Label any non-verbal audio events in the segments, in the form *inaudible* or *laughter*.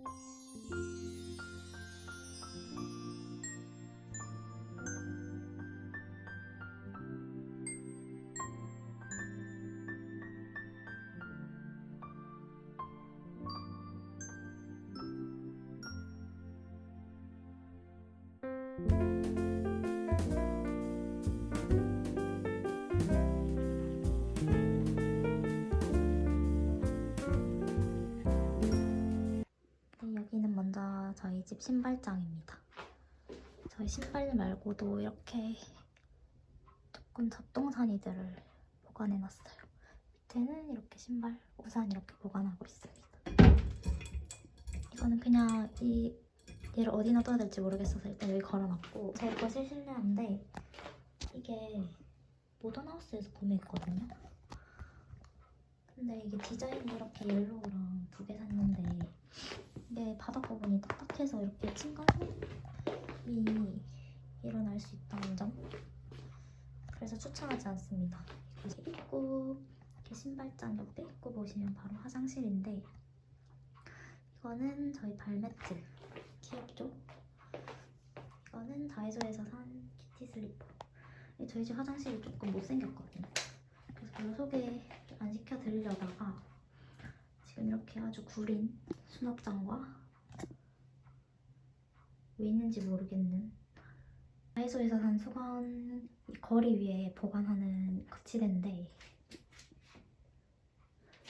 네, 집 신발장입니다. 저희 신발 말고도 이렇게 조금 잡동사니들을 보관해놨어요. 밑에는 이렇게 신발, 우산 이렇게 보관하고 있습니다. 이거는 그냥 이 얘를 어디 놔둬야 될지 모르겠어서 일단 여기 걸어놨고 제 거실 실내인데 이게 모던하우스에서 구매했거든요. 근데 이게 디자인이 이렇게 옐로우랑 이게 바닥 부분이 딱딱해서 이렇게 층간소음이 일어날 수 있다는 점. 그래서 추천하지 않습니다. 이제 입구 이렇게 신발장 옆에 입구 보시면 바로 화장실인데 이거는 저희 발매트 귀엽죠? 이거는 다이소에서 산 키티 슬리퍼. 저희 집 화장실이 조금 못생겼거든요. 그래서 별로 소개 안 시켜드리려다가 지금 이렇게 아주 구린 수납장과 왜 있는지 모르겠는 다이소에서 산 수건 이 거리 위에 보관하는 거치대인데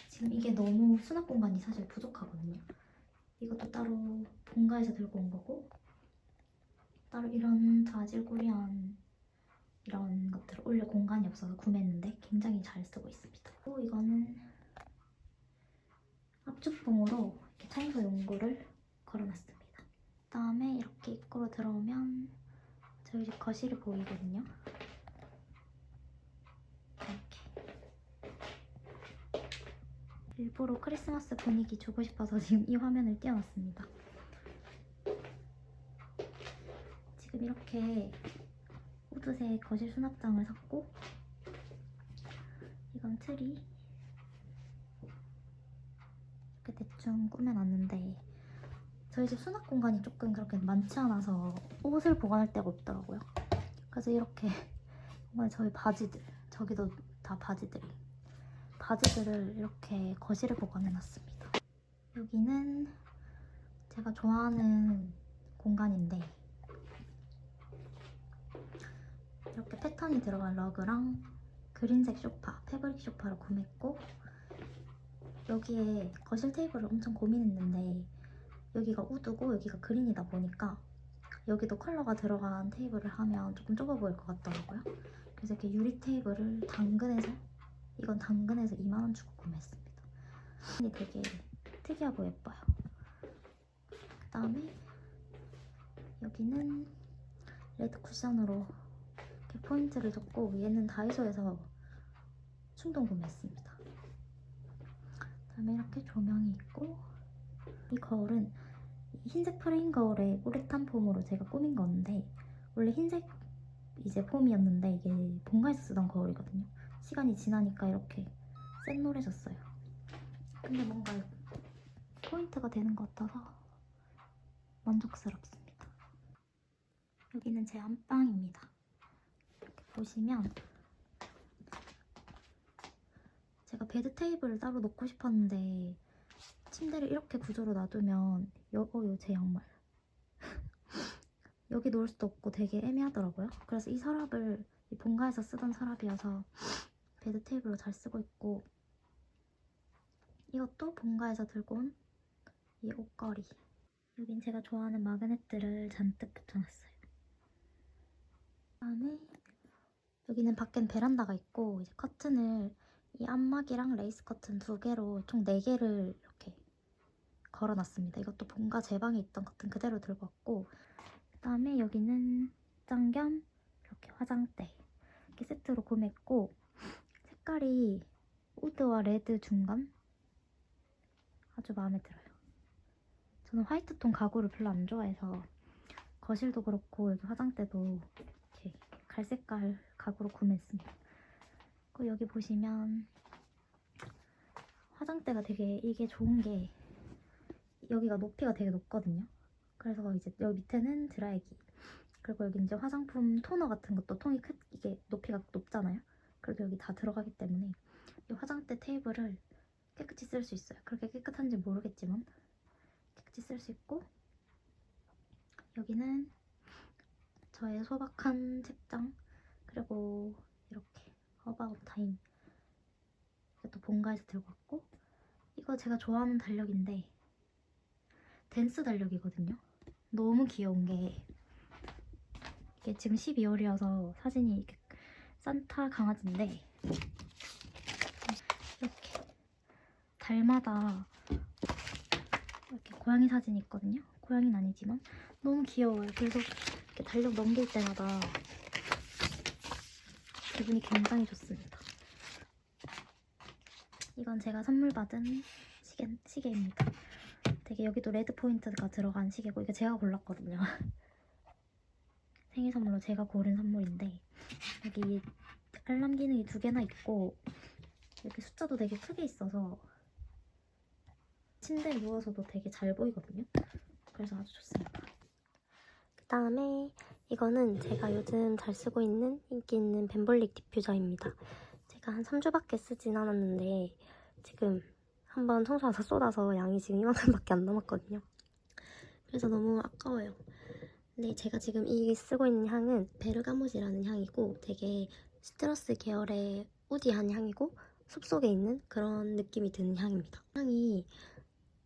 지금 이게 너무 수납 공간이 사실 부족하거든요. 이것도 따로 본가에서 들고 온 거고 따로 이런 자질구리한 이런 것들을 올릴 공간이 없어서 구매했는데 굉장히 잘 쓰고 있습니다. 그리고 이거는 압축봉으로 이렇게 청소 용구를 걸어놨습니다. 그다음에 이렇게 입구로 들어오면 저희 집 거실이 보이거든요. 이렇게 일부러 크리스마스 분위기 주고 싶어서 지금 이 화면을 띄워놨습니다. 지금 이렇게 우드색 거실 수납장을 샀고 이건 트리 이렇게 대충 꾸며놨는데 저희 집 수납 공간이 조금 그렇게 많지 않아서 옷을 보관할 데가 없더라고요. 그래서 이렇게 *laughs* 정말 저희 바지들 저기도 다 바지들이 바지들을 이렇게 거실에 보관해놨습니다. 여기는 제가 좋아하는 공간인데 이렇게 패턴이 들어간 러그랑 그린색 소파, 패브릭 소파를 구매했고 여기에 거실 테이블을 엄청 고민했는데 여기가 우드고 여기가 그린이다 보니까 여기도 컬러가 들어간 테이블을 하면 조금 좁아 보일 것 같더라고요. 그래서 이렇게 유리 테이블을 당근에서 이건 당근에서 2만 원 주고 구매했습니다. 이 되게 특이하고 예뻐요. 그 다음에 여기는 레드 쿠션으로 이렇게 포인트를 줬고 얘는 다이소에서 충동 구매했습니다. 이렇게 조명이 있고 이 거울은 흰색 프레임 거울에 우레탄 폼으로 제가 꾸민 건데 원래 흰색 이제 폼이었는데 이게 본가에서 쓰던 거울이거든요. 시간이 지나니까 이렇게 샛노래졌어요. 근데 뭔가 포인트가 되는 것 같아서 만족스럽습니다. 여기는 제 안방입니다. 이렇게 보시면 제가 베드 테이블을 따로 놓고 싶었는데 침대를 이렇게 구조로 놔두면 여거요 제 양말 *laughs* 여기 놓을 수도 없고 되게 애매하더라고요. 그래서 이 서랍을 이 본가에서 쓰던 서랍이어서 베드 테이블로 잘 쓰고 있고 이것도 본가에서 들고 온 이 옷걸이 여긴 제가 좋아하는 마그넷들을 잔뜩 붙여놨어요. 그다음에 여기는 밖엔 베란다가 있고 이제 커튼을 이 안막이랑 레이스 커튼 두 개로 총 네 개를 이렇게 걸어놨습니다. 이것도 본가 제 방에 있던 커튼 그대로 들고 왔고 그다음에 여기는 짱겸 이렇게 화장대 이렇게 세트로 구매했고 색깔이 우드와 레드 중간 아주 마음에 들어요. 저는 화이트톤 가구를 별로 안 좋아해서 거실도 그렇고 여기 화장대도 이렇게 갈색깔 가구로 구매했습니다. 그리고 여기 보시면 화장대가 되게 이게 좋은 게 여기가 높이가 되게 높거든요. 그래서 이제 여기 밑에는 드라이기. 그리고 여기 이제 화장품 토너 같은 것도 통이 크 이게 높이가 높잖아요. 그래도 여기 다 들어가기 때문에 이 화장대 테이블을 깨끗이 쓸 수 있어요. 그렇게 깨끗한지 모르겠지만 깨끗이 쓸 수 있고 여기는 저의 소박한 책장 그리고 이렇게 어바웃 타임 이것도 본가에서 들고 왔고 이거 제가 좋아하는 달력인데 댄스 달력이거든요. 너무 귀여운 게 이게 지금 12월이어서 사진이 산타 강아지인데 이렇게 달마다 이렇게 고양이 사진이 있거든요. 고양이는 아니지만 너무 귀여워요. 그래서 이렇게 달력 넘길 때마다 기분이 굉장히 좋습니다. 이건 제가 선물 받은 시계, 시계입니다. 되게 여기도 레드 포인트가 들어간 시계고 이거 제가 골랐거든요. *laughs* 생일 선물로 제가 고른 선물인데 여기 알람 기능이 두 개나 있고 이렇게 숫자도 되게 크게 있어서 침대에 누워서도 되게 잘 보이거든요. 그래서 아주 좋습니다. 그 다음에 이거는 제가 요즘 잘 쓰고 있는 인기 있는 벤볼릭 디퓨저입니다. 제가 한 3주밖에 쓰진 않았는데 지금 한번 청소하다 쏟아서 양이 지금 이만큼밖에 안 남았거든요. 그래서 너무 아까워요. 근데 제가 지금 이 쓰고 있는 향은 베르가모지라는 향이고 되게 시트러스 계열의 우디한 향이고 숲속에 있는 그런 느낌이 드는 향입니다. 향이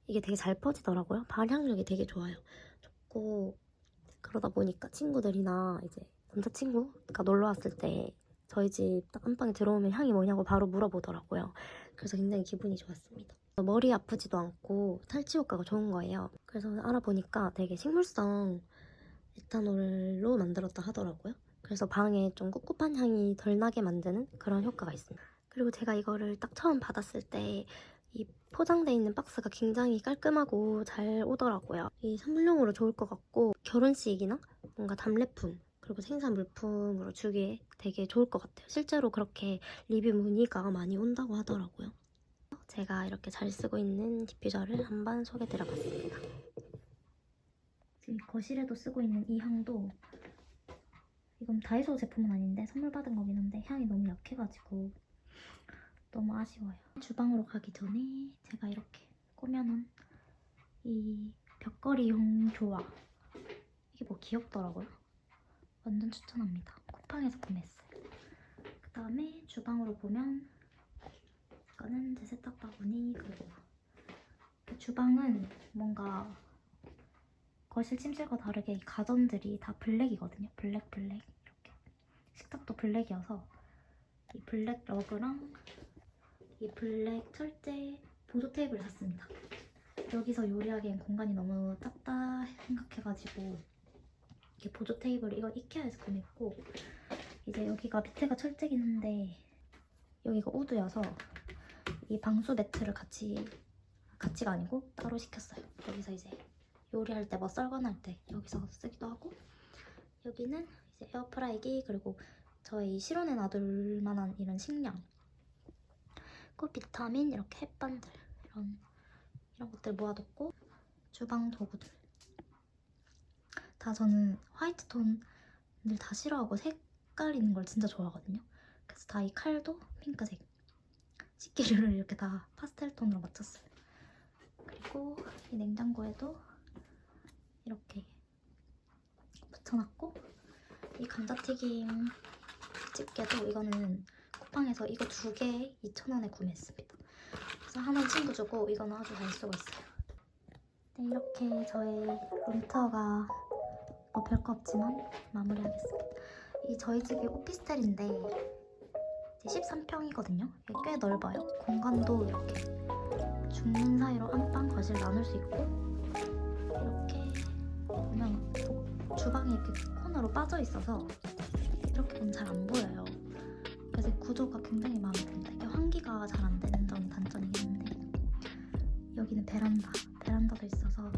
이게 되게 잘 퍼지더라고요. 발향력이 되게 좋아요. 좋고 그러다 보니까 친구들이나 이제 남자친구가 놀러 왔을 때 저희 집 딱 안방에 들어오면 향이 뭐냐고 바로 물어보더라고요. 그래서 굉장히 기분이 좋았습니다. 머리 아프지도 않고 탈취 효과가 좋은 거예요. 그래서 알아보니까 되게 식물성 에탄올로 만들었다 하더라고요. 그래서 방에 좀 꿉꿉한 향이 덜 나게 만드는 그런 효과가 있습니다. 그리고 제가 이거를 딱 처음 받았을 때 이 포장돼 있는 박스가 굉장히 깔끔하고 잘 오더라고요. 이 선물용으로 좋을 것 같고 결혼식이나 뭔가 답례품 그리고 생산 물품으로 주기에 되게 좋을 것 같아요. 실제로 그렇게 리뷰 문의가 많이 온다고 하더라고요. 제가 이렇게 잘 쓰고 있는 디퓨저를 한번 소개드려봤습니다. 지금 거실에도 쓰고 있는 이 향도 이건 다이소 제품은 아닌데 선물 받은 거긴 한데 향이 너무 약해가지고 너무 아쉬워요. 주방으로 가기 전에 제가 이렇게 꾸며놓은 이 벽걸이용 조화 이게 뭐 귀엽더라고요. 완전 추천합니다. 쿠팡에서 구매했어요. 그 다음에 주방으로 보면 이거는 제 세탁 바구니 그리고 그 주방은 뭔가 거실 침실과 다르게 이 가전들이 다 블랙이거든요. 블랙 블랙 이렇게 식탁도 블랙이어서 이 블랙 러그랑 이 블랙 철제 보조 테이블을 샀습니다. 여기서 요리하기엔 공간이 너무 작다 생각해가지고 이렇게 보조 테이블 이거 이케아에서 구매했고 이제 여기가 밑에가 철제긴 한데 여기가 우드여서 이 방수 매트를 같이 같이가 아니고 따로 시켰어요. 여기서 이제 요리할 때 뭐 썰거나 할 때 여기서 쓰기도 하고 여기는 이제 에어프라이기 그리고 저의 실온에 놔둘 만한 이런 식량 그 비타민 이렇게 햇반들 이런 이런 것들 모아뒀고 주방 도구들. 다 저는 화이트 톤을 다 싫어하고 색깔 있는 걸 진짜 좋아하거든요. 그래서 다 이 칼도 핑크색 식기류를 이렇게 다 파스텔 톤으로 맞췄어요. 그리고 이 냉장고에도 이렇게 붙여놨고 이 감자튀김 집게도 이거는 쿠팡에서 이거 두 개 2,000원에 구매했습니다. 그래서 하나는 친구 주고 이거는 아주 잘 쓰고 있어요. 네, 이렇게 저의 룸투어가 뭐 별거 없지만 마무리하겠습니다. 이 저희 집이 오피스텔인데 이제 13평이거든요. 이게 꽤 넓어요. 공간도 이렇게 중문 사이로 안방 거실 나눌 수 있고 이렇게 보면 도- 주방이 이렇게 코너로 빠져 있어서 이렇게 보면 잘 안 보여요. 그래서 이 구조가 굉장히 마음에 듭니다. 이게 환기가 잘 안 되는 점이 단점이긴 한데 여기는 베란다, 베란다도 있어서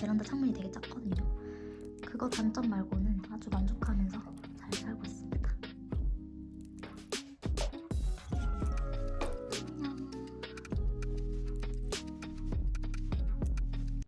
베란다 창문이 되게 작거든요. 그거 단점 말고는 아주 만족하는